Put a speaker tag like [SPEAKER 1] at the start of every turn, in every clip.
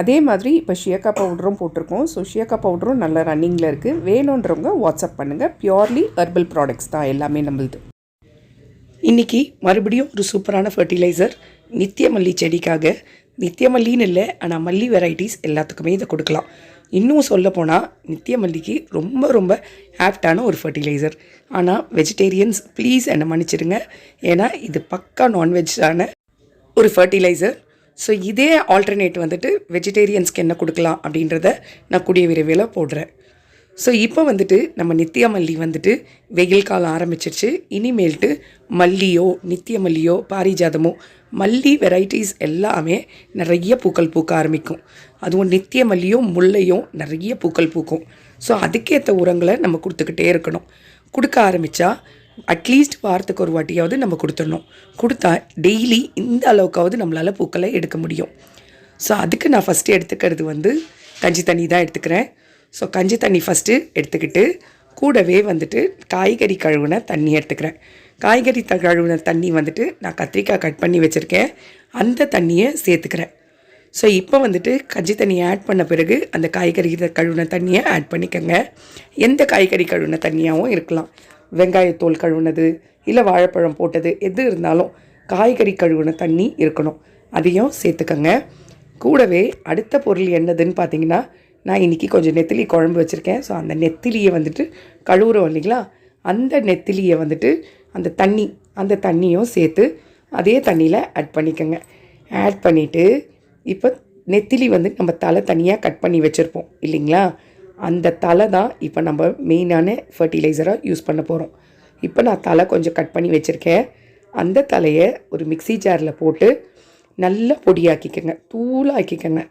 [SPEAKER 1] அதே மாதிரி இப்போ ஷியக்கா பவுடரும் போட்டிருக்கோம். ஸோ ஷியக்கா பவுடரும் நல்ல ரன்னிங்கில் இருக்குது வேணுன்றவங்க வாட்ஸ்அப் பண்ணுங்கள் பியோர்லி ஹெர்பல் ப்ராடக்ட்ஸ் தான் எல்லாமே நம்மளுது.
[SPEAKER 2] இன்றைக்கி மறுபடியும் ஒரு சூப்பரான ஃபர்டிலைசர் நித்தியமல்லி செடிக்காக. நித்தியமல்லின்னு இல்லை ஆனால் மல்லி வெரைட்டிஸ் எல்லாத்துக்குமே இதை கொடுக்கலாம். இன்னும் சொல்ல போனால் நித்திய மல்லிக்கு ரொம்ப ரொம்ப ஆப்டான ஒரு ஃபர்டிலைசர் ஆனால் வெஜிடேரியன்ஸ் ப்ளீஸ் என்னை மன்னிச்சிடுங்க. ஏன்னா இது பக்கா நான்வெஜ்ஜான ஒரு ஃபர்டிலைசர் ஸோ இதே ஆல்டர்னேட் வந்துட்டு வெஜிடேரியன்ஸ்க்கு என்ன கொடுக்கலாம் அப்படின்றத நான் கூடிய விரைவில் போடுறேன். ஸோ இப்போ வந்துட்டு நம்ம நித்திய மல்லி வந்துட்டு வெயில் காலம் ஆரம்பிச்சிருச்சு. இனிமேல்ட்டு மல்லியோ நித்திய மல்லியோ பாரிஜாதமோ மல்லி வெரைட்டிஸ் எல்லாமே நிறைய பூக்கள் பூக்க ஆரம்பிக்கும். அதுவும் நித்திய மல்லியும் முல்லையும் நிறைய பூக்கள் பூக்கும். ஸோ அதுக்கேற்ற உரங்களை நம்ம கொடுத்துக்கிட்டே இருக்கணும். கொடுக்க ஆரம்பித்தா அட்லீஸ்ட் வாரத்துக்கு ஒரு வாட்டியாவது நம்ம கொடுத்துடணும். கொடுத்தா டெய்லி இந்த அளவுக்காவது நம்மளால் பூக்களை எடுக்க முடியும். ஸோ அதுக்கு நான் ஃபஸ்ட்டு எடுத்துக்கிறது வந்து கஞ்சி தண்ணி தான் எடுத்துக்கிறேன். ஸோ கஞ்சி தண்ணி ஃபஸ்ட்டு எடுத்துக்கிட்டு கூடவே வந்துட்டு காய்கறி கழுவுன தண்ணி எடுத்துக்கிறேன். காய்கறி த கழுவுன தண்ணி வந்துட்டு நான் கத்திரிக்காய் கட் பண்ணி வச்சுருக்கேன். அந்த தண்ணியை சேர்த்துக்கிறேன். ஸோ இப்போ வந்துட்டு கஞ்சி தண்ணியை ஆட் பண்ண பிறகு அந்த காய்கறி கழுவுன தண்ணியை ஆட் பண்ணிக்கோங்க. எந்த காய்கறி கழுவுன தண்ணியாகவும் இருக்கலாம். வெங்காயத்தோல் கழுவுனது இல்லை வாழைப்பழம் போட்டது எது இருந்தாலும் காய்கறி கழுவுன தண்ணி இருக்கணும். அதையும் சேர்த்துக்கோங்க. கூடவே அடுத்த பொருள் என்னதுன்னு பார்த்தீங்கன்னா நான் இன்றைக்கி கொஞ்சம் நெத்திலி குழம்பு வச்சுருக்கேன். ஸோ அந்த நெத்திலியை வந்துட்டு கழுவுறோம் இல்லைங்களா? அந்த நெத்திலியை வந்துட்டு அந்த தண்ணி அந்த தண்ணியும் சேர்த்து அதே தண்ணியில் ஆட் பண்ணிக்கோங்க. ஆட் பண்ணிவிட்டு இப்போ நெத்திலி வந்து நம்ம தலை தனியாக கட் பண்ணி வச்சுருப்போம் இல்லைங்களா? அந்த தலை தான் இப்போ நம்ம மெயினான ஃபர்டிலைசராக யூஸ் பண்ண போகிறோம் இப்போ நான் தலை கொஞ்சம் கட் பண்ணி வச்சுருக்கேன். அந்த தலையை ஒரு மிக்ஸி ஜாரில் போட்டு நல்லா பொடியாக்கிக்கோங்க. தூளாக்கிக்கோங்க.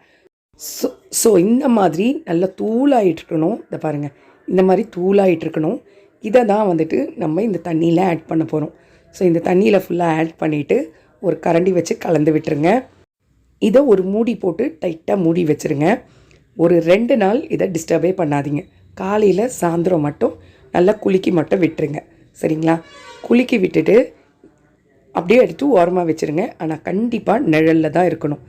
[SPEAKER 2] ஸோ ஸோ இந்த மாதிரி நல்லா தூளாகிட்டுருக்கணும் இதை பாருங்கள் இந்த மாதிரி தூளாகிட்டுருக்கணும் இதை தான் வந்துட்டு நம்ம இந்த தண்ணியில் ஆட் பண்ண போகிறோம் ஸோ இந்த தண்ணியில் ஃபுல்லாக ஆட் பண்ணிவிட்டு ஒரு கரண்டி வச்சு கலந்து விட்டுருங்க. இதை ஒரு மூடி போட்டு டைட்டாக மூடி வச்சுருங்க. ஒரு ரெண்டு நாள் இதை டிஸ்டர்பே பண்ணாதீங்க. காலையில் சாயந்தரம் மட்டும் நல்லா குலுக்கி மட்டும் விட்டுருங்க. சரிங்களா? குலுக்கி விட்டுட்டு அப்படியே எடுத்து ஓரமாக வச்சுருங்க. ஆனால் கண்டிப்பாக நிழலில் தான் இருக்கணும்.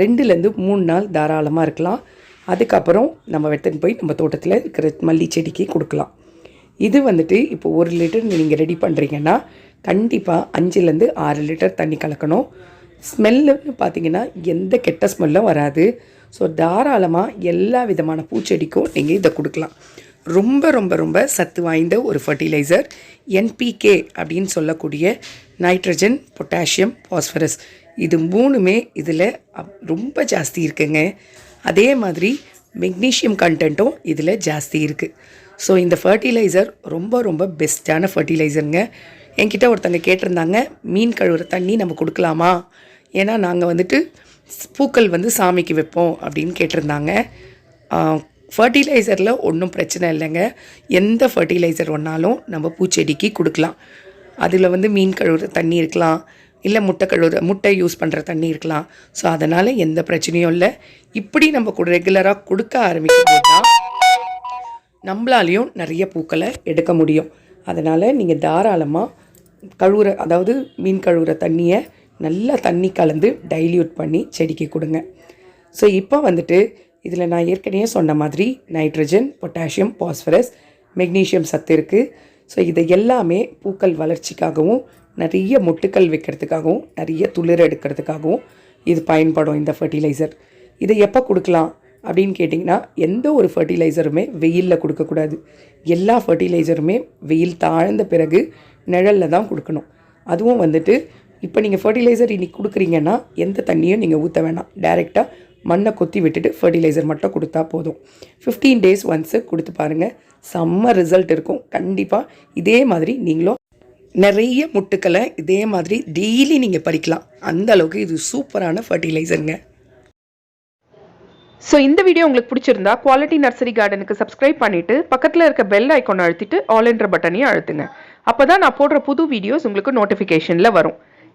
[SPEAKER 2] ரெண்டுலேருந்து மூணு நாள் தாராளமாக இருக்கலாம். அதுக்கப்புறம் நம்ம எடுத்துன்னு போய் நம்ம தோட்டத்தில் இருக்கிற மல்லி செடிக்கு கொடுக்கலாம். இது வந்துட்டு இப்போ ஒரு லிட்டர் நீங்கள் ரெடி பண்ணுறீங்கன்னா கண்டிப்பாக அஞ்சுலேருந்து ஆறு லிட்டர் தண்ணி கலக்கணும். ஸ்மெல்லுன்னு பார்த்தீங்கன்னா எந்த கெட்ட ஸ்மெல்லும் வராது. ஸோ தாராளமாக எல்லா விதமான பூச்செடிக்கும் நீங்கள் இதை கொடுக்கலாம். ரொம்ப ரொம்ப ரொம்ப சத்து வாய்ந்த ஒரு ஃபர்டிலைசர் என்பிகே அப்படின்னு சொல்லக்கூடிய நைட்ரஜன் பொட்டாசியம் பாஸ்பரஸ் இது மூணுமே இதில் ரொம்ப ஜாஸ்தி இருக்குங்க. அதே மாதிரி மெக்னீஷியம் கண்டென்ட்டும் இதில் ஜாஸ்தி இருக்குது ஸோ இந்த ஃபர்டிலைசர் ரொம்ப ரொம்ப பெஸ்ட்டான ஃபர்டிலைசருங்க என்கிட்ட ஒருத்தங்க கேட்டிருந்தாங்க மீன் கழுவுற தண்ணி நம்ம கொடுக்கலாமா? ஏன்னா நாங்கள் வந்துட்டு பூக்கள் வந்து சாமிக்கு வைப்போம் அப்படின்னு கேட்டிருந்தாங்க. ஃபர்டிலைசரில் ஒன்றும் பிரச்சனை இல்லைங்க. எந்த ஃபர்டிலைசர் ஒன்றாலும் நம்ம பூச்செடிக்கு கொடுக்கலாம். அதில் வந்து மீன் கழுவுற தண்ணி இருக்கலாம். இல்லை முட்டை கழுவுற முட்டை யூஸ் பண்ணுற தண்ணி இருக்கலாம். ஸோ அதனால் எந்த பிரச்சனையும் இல்லை. இப்படி நம்ம கூட ரெகுலராக கொடுக்க ஆரம்பிக்கும் போது தான் நம்மளாலையும் நிறைய பூக்களை எடுக்க முடியும். அதனால் நீங்கள் தாராளமாக கழுவுற அதாவது மீன் கழுவுற தண்ணியை நல்லா தண்ணி கலந்து டைல்யூட் பண்ணி செடிக்கு கொடுங்க. ஸோ இப்போ வந்துட்டு இதில் நான் ஏற்கனவே சொன்ன மாதிரி நைட்ரஜன் பொட்டாசியம் பாஸ்பரஸ் மெக்னீஷியம் சத்து இருக்குது ஸோ இதை எல்லாமே பூக்கள் வளர்ச்சிக்காகவும் நிறைய மொட்டுக்கள் வைக்கிறதுக்காகவும் நிறைய துளிர் எடுக்கிறதுக்காகவும் இது பயன்படும் இந்த ஃபர்டிலைசர் இதை எப்போ கொடுக்கலாம் அப்படின்னு கேட்டிங்கன்னா எந்த ஒரு ஃபர்டிலைசருமே வெயிலில் கொடுக்கக்கூடாது எல்லா ஃபர்டிலைசருமே வெயில் தாழ்ந்த பிறகு நிழலில் தான் கொடுக்கணும். அதுவும் வந்துட்டு இப்போ நீங்கள் ஃபர்டிலைசர் இன்றைக்கி கொடுக்குறீங்கன்னா எந்த தண்ணியும் நீங்கள் ஊற்ற வேணாம். டைரெக்டாக மண்ணை கொத்தி விட்டுட்டு ஃபர்டிலைசர் மட்டும் கொடுத்தா போதும். ஃபிஃப்டீன் டேஸ் ஒன்ஸு கொடுத்து பாருங்கள் செம்ம ரிசல்ட் இருக்கும். கண்டிப்பாக இதே மாதிரி நீங்களும் நிறைய முட்டுக்களை இதே மாதிரி டெய்லி நீங்கள் பறிக்கலாம். அந்த அளவுக்கு இது சூப்பரான ஃபர்டிலைசருங்க
[SPEAKER 1] ஸோ இந்த வீடியோ உங்களுக்கு பிடிச்சிருந்தா குவாலிட்டி நர்சரி கார்டனுக்கு சப்ஸ்கிரைப் பண்ணிட்டு பக்கத்தில் இருக்க பெல் ஐக்கோனை அழுத்திட்டு ஆல் என்ற பட்டனையும் அழுத்துங்க. அப்போ தான் நான் போடுற புது வீடியோஸ் உங்களுக்கு நோட்டிஃபிகேஷனில் வரும்.